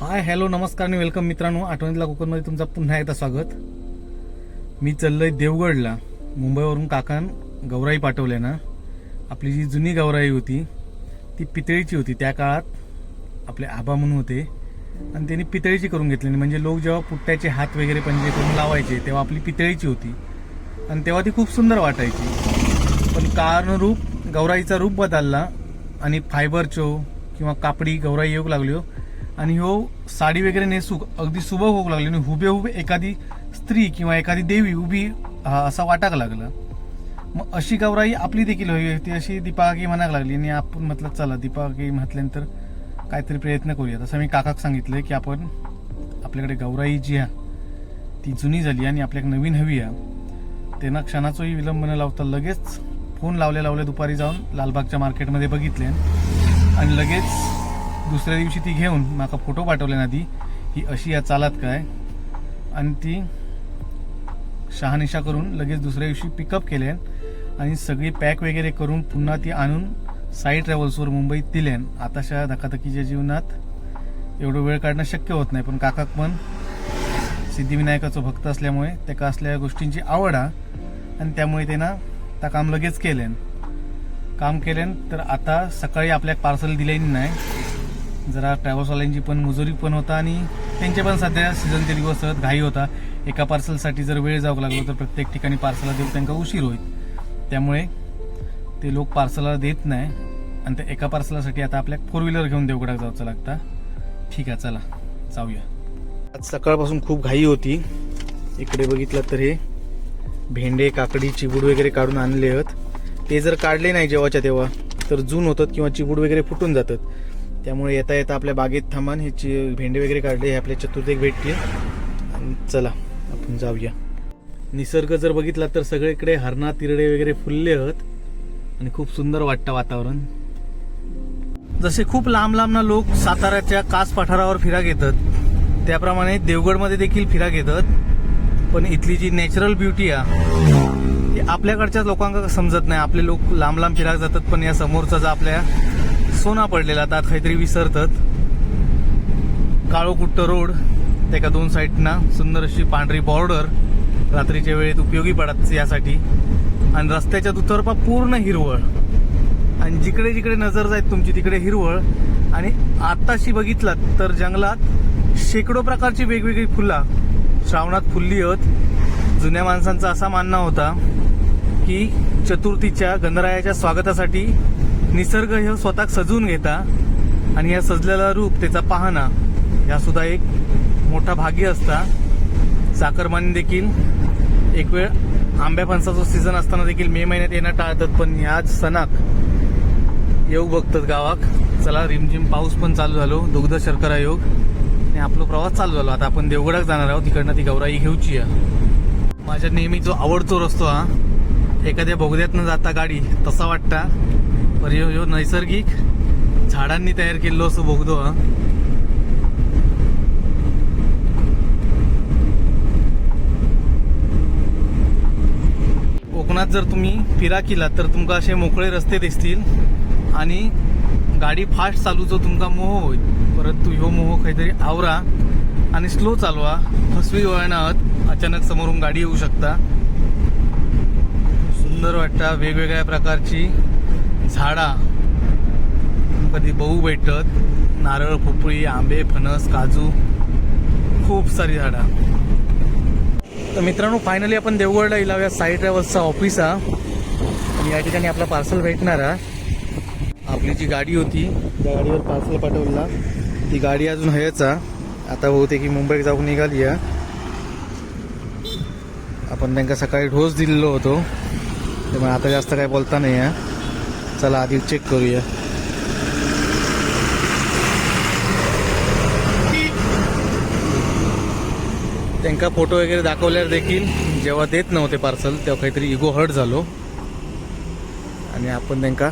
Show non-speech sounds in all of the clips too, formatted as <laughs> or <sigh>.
Hi hello नमस्कार आणि welcome मित्रांनो. आठवणीतला कोकणमध्ये तुमचं पुन्हा एकदा स्वागत. मी चाललोय देवगडला. मुंबईवरून काकान गौराई पाठवल्या ना आपली जी जुनी गौराई होती ती पितळीची होती. त्या काळात आपले आबा म्हणून होते. आणि त्यांनी पितळीची करून घेतली. म्हणजे लोक जेव्हा पुट्ट्याचे हात वगैरे पंजे करून लावायचे तेव्हा आपली पितळीची होती. आणि तेव्हा ती खूप सुंदर वाटायची. पण कारणरूप गौराईचा रूप बदलला. आणि फायबरचो किंवा कापडी गौराई येऊ लागली हो. आणि हो साडी वगैरे नेसू अगदी सुबक होऊ लागली आणि हुबेहुबे एखादी स्त्री किंवा एखादी देवी उभी हा, असा वाटाक लागला. मग अशी गौराई आपली देखील हवी ती अशी दीपाकी म्हणायला लागली आणि आपण म्हटलं चला दीपाकी म्हटल्यानंतर काहीतरी प्रयत्न करूया असं मी काकाक सांगितलं की आपण आपल्याकडे गौराई जी आहे ती जुनी झाली आणि आपल्याकडे नवीन हवी आहे त्यांना क्षणाचाही विलंब न लावता लगेच फोन लावले लावले दुपारी जाऊन लालबागच्या मार्केटमध्ये बघितले आणि लगेच दुसऱ्या दिवशी ती घेऊन माका फोटो पाठवले ना ती ही अशी या चालात काय? आणि ती शहानिशा करून लगेच दुसऱ्या दिवशी पिकअप केले. आणि सगळी पॅक वगैरे करून पुन्हा ती आणून साई ट्रॅव्हल्सवर मुंबईत दिल्यान आताशा धकाधकीच्या जीवनात एवढं वेळ काढणं शक्य होत नाही. पण काकाक पण सिद्धिविनायकाचं भक्त असल्यामुळे त्याका असल्या गोष्टींची आवड हा. आणि त्यामुळे त्यांना त्या काम लगेच केल्यान काम केल्यान तर आता सकाळी आपल्याक पार्सल दिलेली नाही. जरा ट्रॅव्हल्सवाल्यांची पण मजुरी पण होता आणि त्यांचे पण सध्या सीझनचे दिवस घाई होता. एका पार्सलसाठी जर वेळ जावं लागलो तर प्रत्येक ठिकाणी पार्सलला देऊ त्यांना उशीर होईल. त्यामुळे ते लोक पार्सलला देत नाही आणि त्या एका पार्सलासाठी आता आपल्या फोर व्हीलर घेऊन देवगडाक जायचं लागतं. ठीक आहे चला. जाऊया. आज सकाळपासून खूप घाई होती. इकडे बघितलं तर हे भेंडे काकडी चिबूड वगैरे काढून आणले आहेत. ते जर काढले नाही जेव्हाच्या तेव्हा तर जून होतात किंवा चिबूड वगैरे फुटून जातात. त्यामुळे येता येता आपल्या बागेत थांबान हे भेंडे वगैरे काढले हे आपल्या चतुर्थीक भेटतील आणि चला आपण जाऊया. निसर्ग जर बघितला तर सगळीकडे हरणा तिरडे वगैरे फुलले आहेत. आणि खूप सुंदर वाटतं वातावरण. जसे खूप लांब लांबना लोक साताऱ्याच्या कास पठारावर फिरा घेतात त्याप्रमाणे देवगडमध्ये देखील फिरा घेतात पण इथली जी नॅचरल ब्युटी आहे ती आपल्याकडच्या लोकांना समजत नाही. आपले लोक लांब लांब फिराक जातात पण या समोरचा जो आपल्या सोना पडलेला आता काहीतरी विसरतात. काळोकुट्ट रोड त्याका दोन साईडना सुंदर अशी पांढरी बॉर्डर रात्रीच्या वेळेत उपयोगी पडत यासाठी. आणि रस्त्याच्या दुतर्फा पूर्ण हिरवळ. आणि जिकडे जिकडे नजर जायत तुमची तिकडे हिरवळ. आणि आत्ताशी बघितलात तर जंगलात शेकडो प्रकारची वेगवेगळी फुला श्रावणात फुलली आहेत. जुन्या माणसांचा असा मानणं होता की चतुर्थीच्या गणरायाच्या स्वागतासाठी निसर्ग हे स्वतः सजवून घेता आणि या सजलेला रूप त्याचा पाहणा या सुद्धा एक मोठा भाग्य असता. चाकरमानी देखील एक वेळ आंब्या फणसाचा सीझन असताना देखील मे महिन्यात येणं टाळतात पण याच सणाक येऊ बघतात गावाक. चला रिमझिम पाऊस पण चालू झालो दुग्ध शर्करा योग आणि आपला प्रवास चालू झालो. आता आपण देवगडात जाणार आहोत तिकडनं ती गौराई घेऊची माझ्या नेहमी जो आवडतो रस्तो हा एखाद्या बोगद्यातनं जाता गाडी तसा वाटता. पर यो ह्यो नैसर्गिक झाडांनी तयार केलेलो असं बोगदो हा. कोकणात जर तुम्ही फिरा केला तर तुमका असे मोकळे रस्ते दिसतील आणि गाडी फास्ट चालूचो तुमका मोह होईल. परंतु ह्यो मोह काहीतरी आवरा आणि स्लो चालवा. फसवी वळणात अचानक समोरून गाडी येऊ शकता. सुंदर वाटता. वेगवेगळ्या प्रकारची झाडा. कधी बहु भेटत नारळ पोपळी आंबे फणस काजू खूप सारी झाडा. तर मित्रांनो फायनली आपण देवगडला इलाव्या साई ट्रॅव्हल्सचा ऑफिस हा. आणि या ठिकाणी आपला पार्सल भेटणार आहे आपली जी गाडी होती त्या गाडीवर पार्सल पाठवला. ती गाडी अजून हयच आता बहुतेक की मुंबईत जाऊन निघाली आपण त्यांना सकाळी ढोस दिलेलो होतो. त्यामुळे आता जास्त काय बोलता नाही आहे चला आधी चेक करूया. त्यांका फोटो वगैरे दाखवल्यावर देखील जेव्हा देत नव्हते पार्सल तेव्हा काहीतरी इगो हर्ट झालो. आणि आपण त्यांका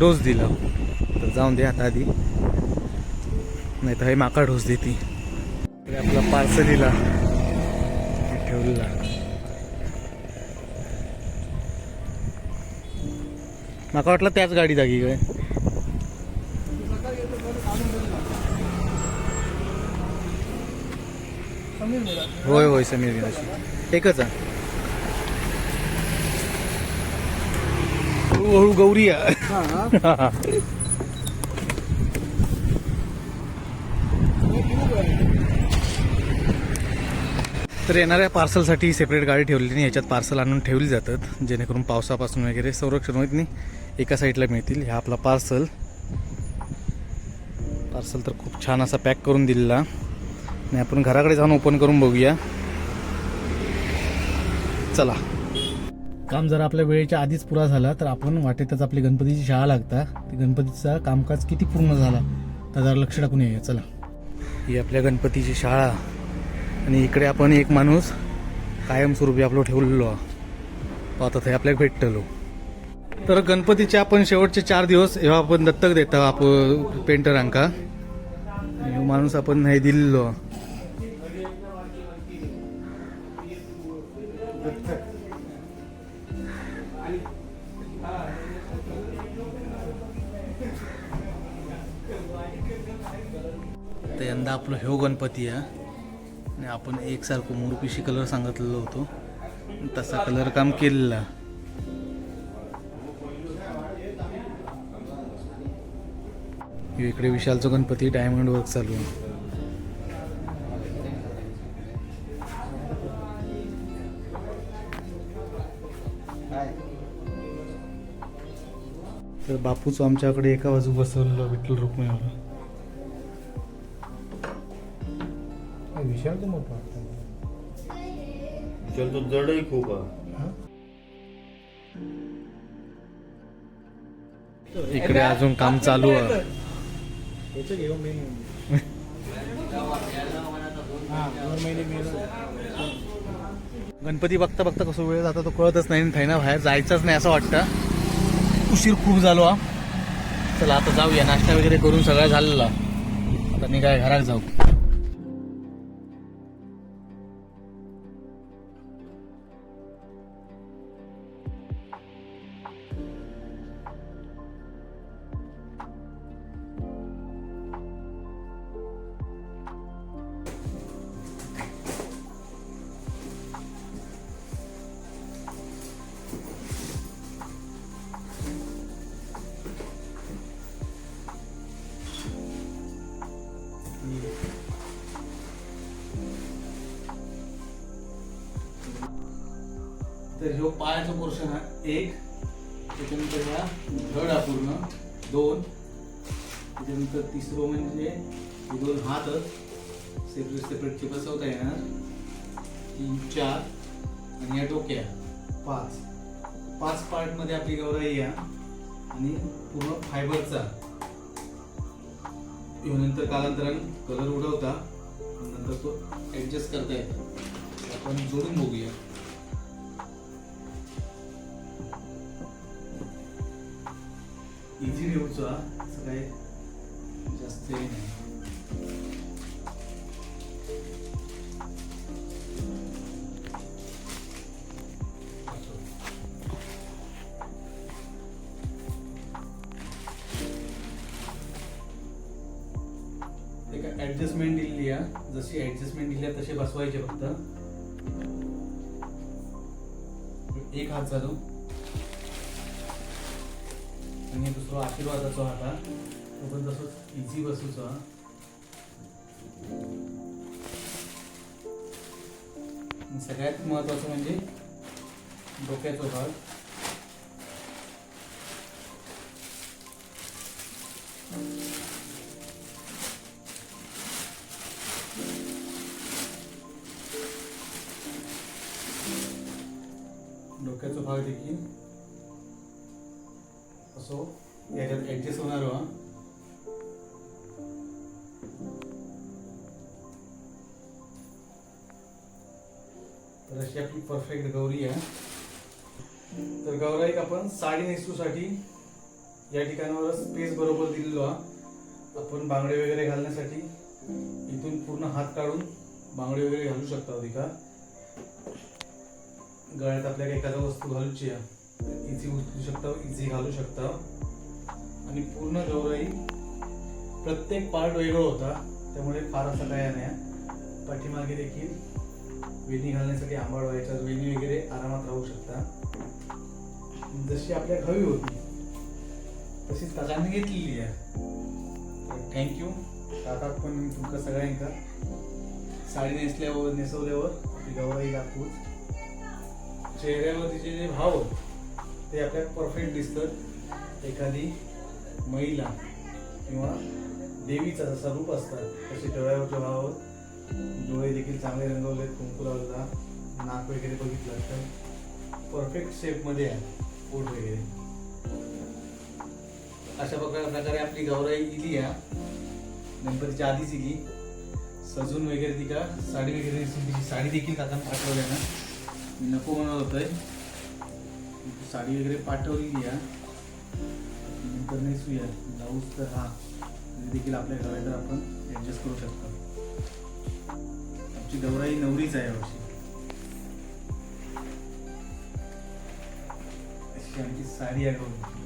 डोस दिला. तर जाऊन दे आता आधी. नाही तर हे माका डोस देते आपला पार्सल दिला ठेवलेला. मला वाटलं त्याच गाडी जागी काय होय होय समीर गेला एकच आहे. हळूहळू गौरी आहे. <laughs> तर येणाऱ्या पार्सलसाठी सेपरेट गाडी ठेवलेली नाही याच्यात पार्सल आणून ठेवली जातात जेणेकरून पावसापासून वगैरे संरक्षण होत नाही. एका साईडला मिळतील. हा आपला पार्सल. पार्सल तर खूप छान असा पॅक करून दिलेला. आणि आपण घराकडे जाऊन ओपन करून बघूया. चला. काम जर आपल्या वेळेच्या आधीच पुरा झाला तर आपण वाटेतच आपली गणपतीची शाळा लागता. ती गणपतीचा कामकाज किती पूर्ण झाला त्याचा लक्ष टाकून येऊया. चला. ही आपल्या गणपतीची शाळा. आणि इकडे आपण एक माणूस कायमस्वरूपी आपलं ठेवलेलो आता ते आपल्याला भेटतलो तर गणपतीचे आपण शेवटचे चार दिवस ह्यो आपण दत्तक देता आप पेंटरांका माणूस आपण नाही दिलेलो. तर यंदा आपलं ह्यो गणपती आहे. आणि आपण एकसारखं मोरपिशी कलर सांगितलेलो होतो. तसा कलर काम केलेला. इकडे विशालचं गणपती डायमंड वर्क चालू आहे. तर बापूचं आमच्याकडे एका बाजू बसवलेलं विठ्ठल रुक्मिणीवर. विशाल तर मोठा चल तो जडही खूप आहे. इकडे अजून काम चालू आहे. याचं घेऊ मेन हा दोन महिने मेन गणपती बघता बघता कसं वेळ जाता तो कळतच नाही. थाय ना बाहेर जायचंच नाही असं वाटतं. उशीर खूप झालो हा. चला आता जाऊया. नाश्ता वगैरे करून सगळं झालेला. आता मी काय घरात जाऊ. हे ह्यो पायाचं पोर्शन आहे एक त्याच्यानंतर ह्या धड आहे पूर्ण दोन त्याच्यानंतर तिसरं म्हणजे हे दोन हातच सेपरेट सेपरेटचे बसवता येणार. तीन चार आणि या डोक्या. पाच. पाच पार्टमध्ये आपली गौराई या. आणि पूर्ण फायबरचा. नंतर कालांतराने कलर उडवता. नंतर तो ॲडजस्ट करता येतो. आपण जोडून बघूया. इझी ठेवचा असं काय जास्त नाही. ऍडजस्टमेंट दिलेली आहे. जशी ऍडजस्टमेंट दिली आहे तसे बसवायचे फक्त. एक हात चालू. आणि दुसरा आशीर्वादाचा आता तो पण तसंच इझी बसूचा. सगळ्यात महत्वाचं म्हणजे डोक्याचा भाग. डोक्याचा भाग देखील. असो याच्यात ऍडजस्ट होणार हो तर अशी आपली परफेक्ट गौरी आहे. तर गौराईक आपण साडी नेसूसाठी या ठिकाणावर स्पेस बरोबर दिलेलो हा. आपण बांगडे वगैरे घालण्यासाठी इथून पूर्ण हात काढून बांगडे वगैरे घालू शकता अधिका गळ्यात आपल्याला एखादा वस्तू घालूची आहे. इझी उचलू शकता इझी घालू शकता. आणि पूर्ण गौराई प्रत्येक पार्ट वेगळं होता त्यामुळे फार असं काय नाही. पाठीमागे देखील वेणी घालण्यासाठी आंबाड व्हायच्या वेणी वगैरे आरामात राहू शकता जशी आपल्या हवी होती तशी सगळ्यांनी घेतलेली आहे. थँक्यू काका पण तुमका सगळ्यांका साडी नेसल्यावर नेसवल्यावर आपली गौराई दाखवूच. चेहऱ्यावर तिचे जे भाव ते आपल्याला परफेक्ट दिसतात एखादी महिला किंवा देवीचा जसा रूप असतात तसे डोळ्यावरच्या भावावर डोळे देखील चांगले रंगवले कुंकू लावला नाक वगैरे बघितलं तर परफेक्ट शेपमध्ये आहे पोट वगैरे. अशा प्रकारे प्रकारे आपली गौराई इली आहे गणपतीच्या आधीच इली. सजून वगैरे तिका साडी वगैरे तिची साडी देखील काकांना पाठवल्या ना मी नको म्हणत होतोय. साडी वगैरे पाठवलेली आहे नंतर नेसूया ब्लाऊज तर हा. देखील आपल्या घरात तर आपण ऍडजस्ट करू शकतो. आमची गौराई नवरीच आहे यावर्षी अशी आमची साडी आहे गौरी.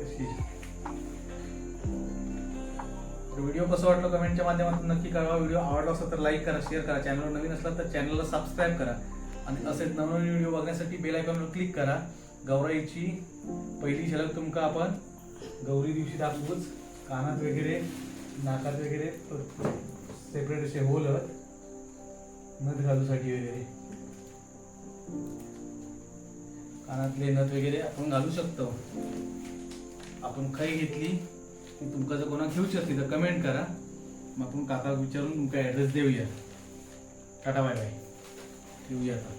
अशी. व्हिडिओ कसं वाटलं कमेंटच्या माध्यमातून नक्की कळवा. व्हिडिओ आवडला असला तर लाईक करा शेअर करा. चॅनलवर नवीन असला तर चॅनलला सबस्क्राईब करा. आणि असेच नवनवीन व्हिडिओ बघण्यासाठी बेल आयकॉनवर क्लिक करा. गौराईची पहिली झलक तुमका आपण गौरी दिवशी दाखवूच. कानात वगैरे नाकात वगैरे सेपरेट असे होल नथ घालूसाठी वगैरे. कानातले नथ वगैरे आपण घालू शकतो. आपण काही घेतली. ती तुमका जर कोणा घेऊची असली तर कमेंट करा. मग आपण काका विचारून तुमका ॲड्रेस देऊया. Tata bye bye. ठेवूया आता.